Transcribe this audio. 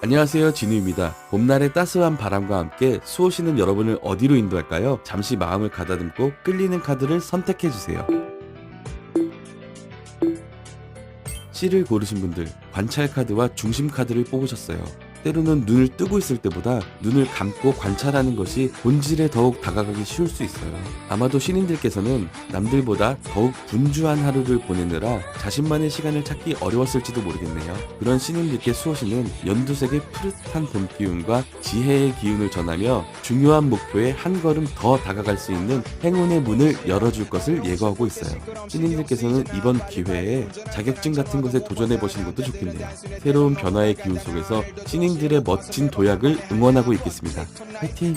안녕하세요 진우입니다. 봄날의 따스한 바람과 함께 수호시는 여러분을 어디로 인도할까요? 잠시 마음을 가다듬고 끌리는 카드를 선택해주세요. C를 고르신 분들 관찰 카드와 중심 카드를 뽑으셨어요. 때로는 눈을 뜨고 있을 때보다 눈을 감고 관찰하는 것이 본질에 더욱 다가가기 쉬울 수 있어요. 아마도 신인들께서는 남들보다 더욱 분주한 하루를 보내느라 자신만의 시간을 찾기 어려웠을지도 모르겠네요. 그런 신인들께 수호시는 연두색의 푸릇한 봄 기운과 지혜의 기운을 전하며 중요한 목표에 한 걸음 더 다가갈 수 있는 행운의 문을 열어줄 것을 예고하고 있어요. 신인들께서는 이번 기회에 자격증 같은 것에 도전해 보시는 것도 좋겠네요. 새로운 변화의 기운 속에서 신인 들의 멋진 도약을 응원하고 있겠습니다. 화이팅!